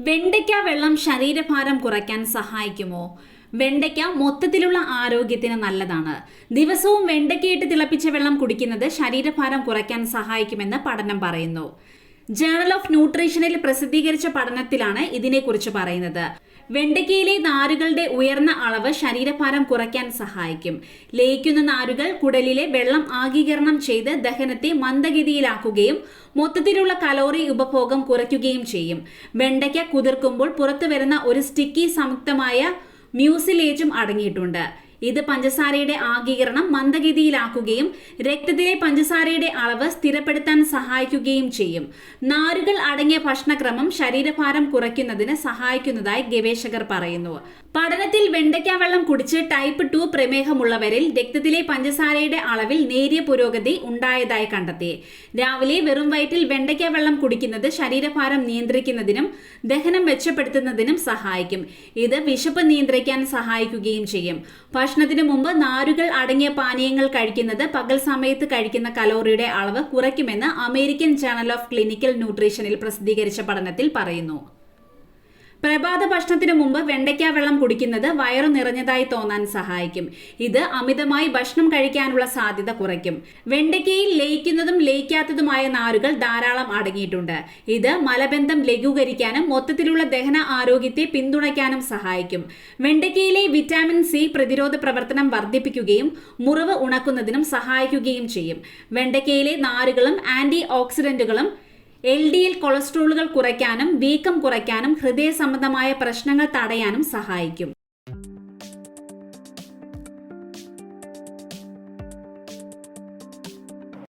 വെണ്ടയ്ക്ക വെള്ളം ശരീരഭാരം കുറയ്ക്കാൻ സഹായിക്കുമോ? വെണ്ടയ്ക്ക മൊത്തത്തിലുള്ള ആരോഗ്യത്തിന് നല്ലതാണ്. ദിവസവും വെണ്ടയ്ക്കയിട്ട് തിളപ്പിച്ച വെള്ളം കുടിക്കുന്നത് ശരീരഭാരം കുറയ്ക്കാൻ സഹായിക്കുമെന്ന് പഠനം പറയുന്നു. ജേണൽ ഓഫ് ന്യൂട്രീഷനിൽ പ്രസിദ്ധീകരിച്ച പഠനത്തിലാണ് ഇതിനെക്കുറിച്ച് പറയുന്നത്. വെണ്ടയ്ക്കയിലെ നാരുകളുടെ ഉയർന്ന അളവ് ശരീരഭാരം കുറയ്ക്കാൻ സഹായിക്കും. ലയിക്കുന്ന നാരുകൾ കുടലിലെ വെള്ളം ആഗീകരണം ചെയ്ത് ദഹനത്തെ മന്ദഗതിയിലാക്കുകയും മൊത്തത്തിലുള്ള കലോറി ഉപഭോഗം കുറയ്ക്കുകയും ചെയ്യും. വെണ്ടയ്ക്ക കുതിർക്കുമ്പോൾ പുറത്തു വരുന്ന ഒരു സ്റ്റിക്കി സംയുക്തമായ മ്യൂസിലേജും അടങ്ങിയിട്ടുണ്ട്. ഇത് പഞ്ചസാരയുടെ ആഗീകരണം മന്ദഗതിയിലാക്കുകയും രക്തത്തിലെ പഞ്ചസാരയുടെ അളവ് സ്ഥിരപ്പെടുത്താൻ സഹായിക്കുകയും ചെയ്യും. നാരുകൾ അടങ്ങിയ ഭക്ഷണക്രമം ശരീരഭാരം കുറയ്ക്കുന്നതിന് സഹായിക്കുന്നതായി ഗവേഷകർ പറയുന്നു. പഠനത്തിൽ വെണ്ടയ്ക്ക വെള്ളം കുടിച്ച് ടൈപ്പ് ടു പ്രമേഹമുള്ളവരിൽ രക്തത്തിലെ പഞ്ചസാരയുടെ അളവിൽ നേരിയ പുരോഗതി ഉണ്ടായതായി കണ്ടെത്തി. രാവിലെ വെറും വയറ്റിൽ വെണ്ടയ്ക്ക വെള്ളം കുടിക്കുന്നത് ശരീരഭാരം നിയന്ത്രിക്കുന്നതിനും ദഹനം മെച്ചപ്പെടുത്തുന്നതിനും സഹായിക്കും. ഇത് വിശപ്പ് നിയന്ത്രിക്കാൻ സഹായിക്കുകയും ചെയ്യും. ഭക്ഷണത്തിന് മുമ്പ് നാരുകൾ അടങ്ങിയ പാനീയങ്ങൾ കഴിക്കുന്നത് പകൽ സമയത്ത് കഴിക്കുന്ന കലോറിയുടെ അളവ് കുറയ്ക്കുമെന്ന് അമേരിക്കൻ ജേണൽ ഓഫ് ക്ലിനിക്കൽ ന്യൂട്രീഷനിൽ പ്രസിദ്ധീകരിച്ച പഠനത്തിൽ പറയുന്നു. പ്രഭാത ഭക്ഷണത്തിന് മുമ്പ് വെണ്ടയ്ക്ക വെള്ളം കുടിക്കുന്നത് വയറു നിറഞ്ഞതായി തോന്നാൻ സഹായിക്കും. ഇത് അമിതമായി ഭക്ഷണം കഴിക്കാനുള്ള സാധ്യത കുറയ്ക്കും. വെണ്ടയ്ക്കയിൽ ലയിക്കുന്നതും ലയിക്കാത്തതുമായ നാരുകൾ ധാരാളം അടങ്ങിയിട്ടുണ്ട്. ഇത് മലബന്ധം ലഘൂകരിക്കാനും മൊത്തത്തിലുള്ള ദഹന ആരോഗ്യത്തെ പിന്തുണയ്ക്കാനും സഹായിക്കും. വെണ്ടയ്ക്കയിലെ വിറ്റാമിൻ സി പ്രതിരോധ പ്രവർത്തനം വർദ്ധിപ്പിക്കുകയും മുറിവ് ഉണക്കുന്നതിനും സഹായിക്കുകയും ചെയ്യും. വെണ്ടയ്ക്കയിലെ നാരുകളും ആന്റി ഓക്സിഡന്റുകളും എൽ ഡി എൽ കൊളസ്ട്രോളുകൾ കുറയ്ക്കാനും വീക്കം കുറയ്ക്കാനും ഹൃദയ സംബന്ധമായ പ്രശ്നങ്ങൾ തടയാനും സഹായിക്കും.